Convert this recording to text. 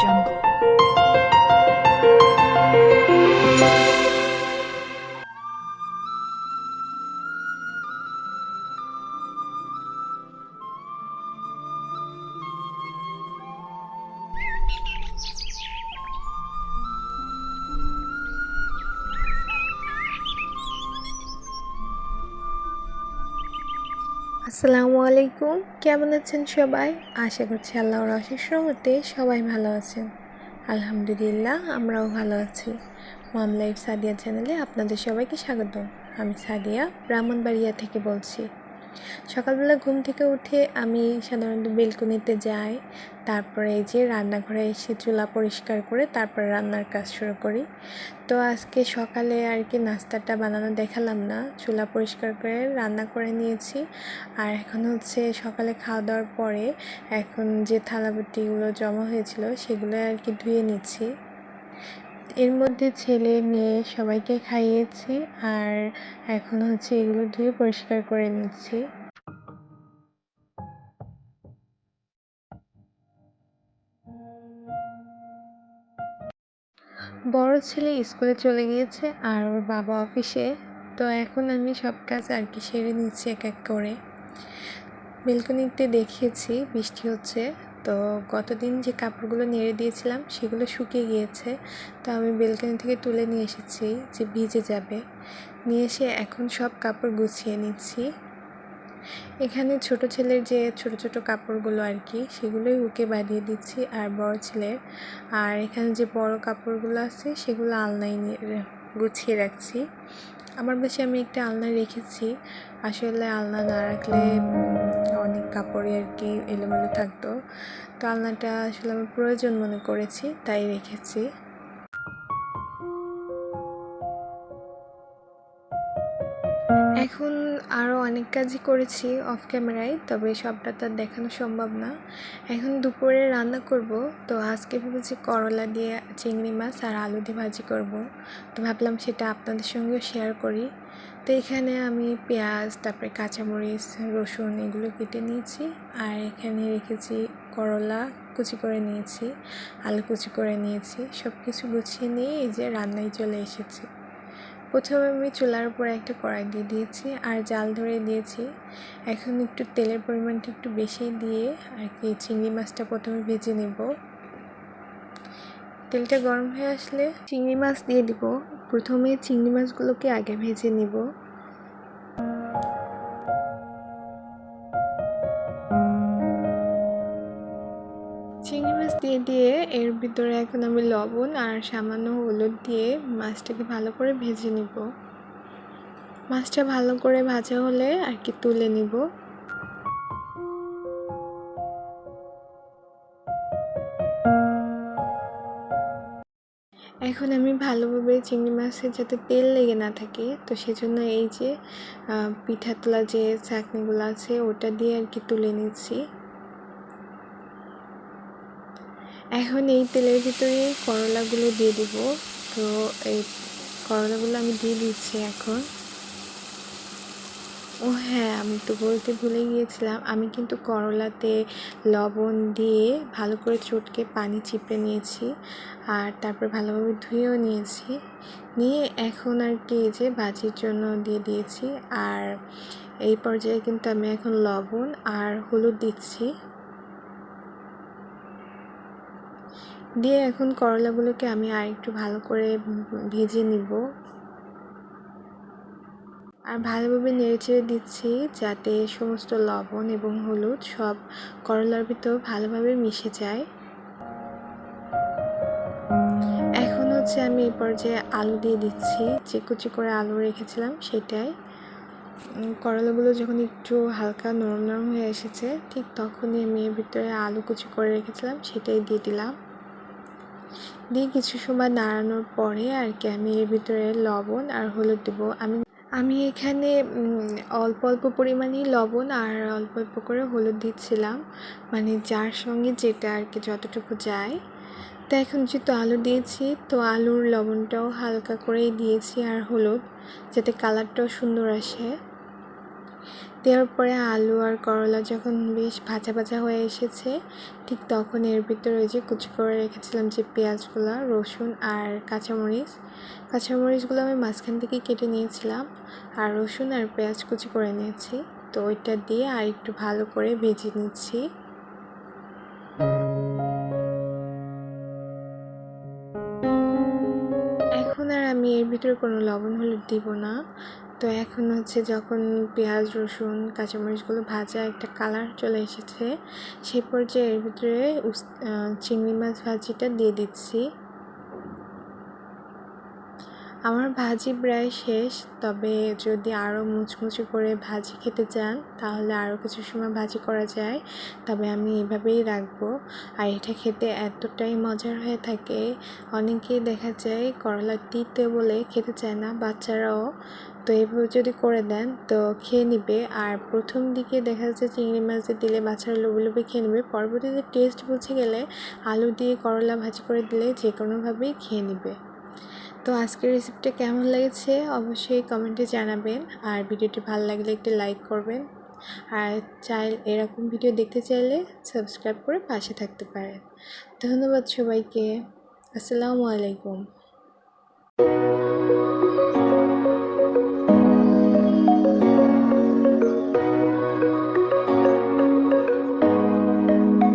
jungle. আসসালামু আলাইকুম। কেমন আছেন সবাই? আশা করছি আল্লাহর অশেষ রহমতে সবাই ভালো আছেন। আলহামদুলিল্লাহ, আমরাও ভালো আছি। মাম লাইফ সাদিয়া চ্যানেলে আপনাদের সবাইকে স্বাগত আমি সাদিয়া, ব্রাহ্মণবাড়িয়া থেকে বলছি। সকালবেলা ঘুম থেকে উঠে আমি সাধারণত বেলকনিতে যাই, তারপরে এই যে রান্নাঘরে এসে চুলা পরিষ্কার করে তারপরে রান্নার কাজ শুরু করি। তো আজকে সকালে আর কি নাস্তাটা বানানো দেখালাম না, চুলা পরিষ্কার করে রান্না করে নিয়েছি। আর এখন হচ্ছে সকালে খাওয়া দাওয়ার পরে এখন যে থালাবাটিগুলো জমা হয়েছিল সেগুলো আর কি ধুয়ে নিচ্ছি। এর মধ্যে ছেলে, মেয়ে সবাইকে খাইয়েছি আর এখন হচ্ছে এগুলো ধুয়ে পরিষ্কার করে নিচ্ছি। বড় ছেলে স্কুলে চলে গিয়েছে আর ওর বাবা অফিসে। তো এখন আমি সব কাজ আর কি সেরে নিচ্ছি এক এক করে। বেলকনিতে দেখিয়েছি, বৃষ্টি হচ্ছে। তো গতদিন যে কাপড়গুলো নেড়ে দিয়েছিলাম, সেগুলো শুকিয়ে গিয়েছে। তো আমি বেলকনি থেকে তুলে নিয়ে এসেছি যে ভিজে যাবে। নিয়ে এসে এখন সব কাপড় গুছিয়ে নিচ্ছি। এখানে ছোট ছেলের যে ছোট ছোট কাপড়গুলো আর কি, সেগুলোই উকে বাঁধিয়ে দিচ্ছি আর বড় ছেলের। আর এখানে যে বড় কাপড়গুলো আছে, সেগুলো আলনায় নিয়ে গুছিয়ে রাখছি। আমার বাসায় আমি একটা আলনা রেখেছি। আসলে আলনা না রাখলে অনেক কাপড়ে আর কি এলোমেলো থাকতো। তো আলনাটা আসলে আমার প্রয়োজন মনে করেছি, তাই রেখেছি। এখন আরও অনেক কাজই করেছি অফ ক্যামেরায় তবে সবটা তো আর দেখানো সম্ভব না। এখন দুপুরে রান্না করব, তো আজকে ভেবেছি করলা দিয়ে চিংড়ি মাছ আর আলু দিয়ে ভাজি করব। তো ভাবলাম সেটা আপনাদের সঙ্গেও শেয়ার করি। তো এখানে আমি পেঁয়াজ, তারপরে কাঁচামরিচ, রসুন এগুলো কেটে নিয়েছি, আর এখানে রেখেছি করলা কুচি করে নিয়েছি, আলু কুচি করে নিয়েছি সব কিছু গুছিয়ে নিয়ে এই যে রান্নায় চলে এসেছি। প্রথমে আমি চুলার উপরে একটা কড়াই দিয়ে দিয়েছি আর জাল ধরে দিয়েছি এখন একটু তেলের পরিমাণটা একটু বেশি দিয়ে আর কি চিংড়ি মাছটা প্রথমে ভেজে নেব। তেলটা গরম হয়ে আসলে চিংড়ি মাছ দিয়ে দিব। প্রথমে চিংড়ি মাছগুলোকে আগে ভেজে নিব। দিয়ে দিয়ে এর ভিতরে এখন আমি লবণ আর সামান্য হলুদ দিয়ে মাছটাকে ভালো করে ভেজে নিব। মাছটা ভালো করে ভাজা হলে আর কি তুলে নিব। এখন আমি ভালোভাবে চিংড়ি মাছের যাতে তেল লেগে না থাকে, তো সেজন্য এই যে পিঠা তোলা যে চাকনিগুলো আছে ওটা দিয়ে আর কি তুলে নিচ্ছি। এখন এই তেলের ভিতরে করলাগুলো দিয়ে দিব। তো এই করলাগুলো আমি দিয়ে দিচ্ছি এখন। ও হ্যাঁ আমি তো বলতে ভুলে গিয়েছিলাম। আমি কিন্তু করলাতে লবণ দিয়ে ভালো করে চটকে পানি চিপে নিয়েছি আর তারপর ভালোভাবে ধুয়েও নিয়েছি। নিয়ে এখন আর কি যে ভাজির জন্য দিয়ে দিয়েছি। আর এই পর্যায়ে কিন্তু আমি এখন লবণ আর হলুদ দিচ্ছি। দিয়ে এখন করলাগুলোকে আমি আর একটু ভালো করে ভেজে নিব। আর ভালোভাবে নেড়েচেড়ে দিচ্ছি যাতে সমস্ত লবণ এবং হলুদ সব করলার ভিতর ভালোভাবে মিশে যায়। এখন হচ্ছে আমি এই পর্যায়ে আলু দিয়ে দিচ্ছি, যে কুচি করে আলু রেখেছিলাম সেটাই। করলাগুলো যখন একটু হালকা নরম নরম হয়ে এসেছে, ঠিক তখনই আমি এর ভিতরে আলু কুচি করে রেখেছিলাম সেটাই দিয়ে দিলাম। দিয়ে কিছু সময় নাড়ানোর পরে আর কি আমি এর ভিতরে লবণ আর হলুদ দেবো। আমি আমি এখানে অল্প অল্প পরিমাণেই লবণ আর অল্প অল্প করে হলুদ দিচ্ছিলাম। মানে যার সঙ্গে যেটা আর কি যতটুকু যায়। তো এখন যেহেতু আলু দিয়েছি, তো আলুর লবণটাও হালকা করেই দিয়েছি আর হলুদ, যাতে কালারটাও সুন্দর আসে। দেওয়ার পরে আলু আর করলা যখন বেশ ভাজা ভাজা হয়ে এসেছে, ঠিক তখন এর ভিতরে ওই যে কুচি করে রেখেছিলাম যে পেঁয়াজগুলো, রসুন আর কাঁচামরিচ। কাঁচামরিচগুলো আমি মাঝখান থেকে কেটে নিয়েছিলাম আর রসুন আর পেঁয়াজ কুচি করে নিয়েছি। তো ওইটা দিয়ে আর একটু ভালো করে ভেজে নিচ্ছি। এখন আর আমি এর ভিতরে কোনো লবণ হলুদ দিব না। তো এখন হচ্ছে যখন পেঁয়াজ, রসুন, কাঁচামরিচগুলো ভাজা একটা কালার চলে এসেছে, সেই পর্যায়ে এর ভিতরে চিংড়ি মাছ ভাজিটা দিয়ে দিচ্ছি। আমার ভাজি প্রায় শেষ, তবে যদি আরও মুচমুচে করে ভাজি খেতে চান, তাহলে আরও কিছু সময় ভাজি করা যায়, তবে আমি এভাবেই রাখব। আর এটা খেতে এতটাই মজার হয়ে থাকে, অনেকেই দেখা যায় করলা তিতে বলে খেতে চায় না, বাচ্চারাও। তো এভাবে যদি করে দেন, তো খেয়ে নিবে। আর প্রথম দিকে দেখা যাচ্ছে চিংড়ি মাছ দিয়ে দিলে, বাচ্চারা লোভে লোভে খেয়ে নেবে। পরবর্তীতে টেস্ট বুঝে গেলে আলু দিয়ে করলা ভাজি করে দিলে যে কোনোভাবেই খেয়ে নেবে। তো আজকের রেসিপিটা কেমন লেগেছে? অবশ্যই কমেন্টে জানাবেন। আর ভিডিওটি ভালো লাগলে একটি লাইক করবেন। আর চাই এরকম ভিডিও দেখতে চাইলে সাবস্ক্রাইব করে পাশে থাকতে পারেন। ধন্যবাদ সবাইকে। আসসালামু আলাইকুম।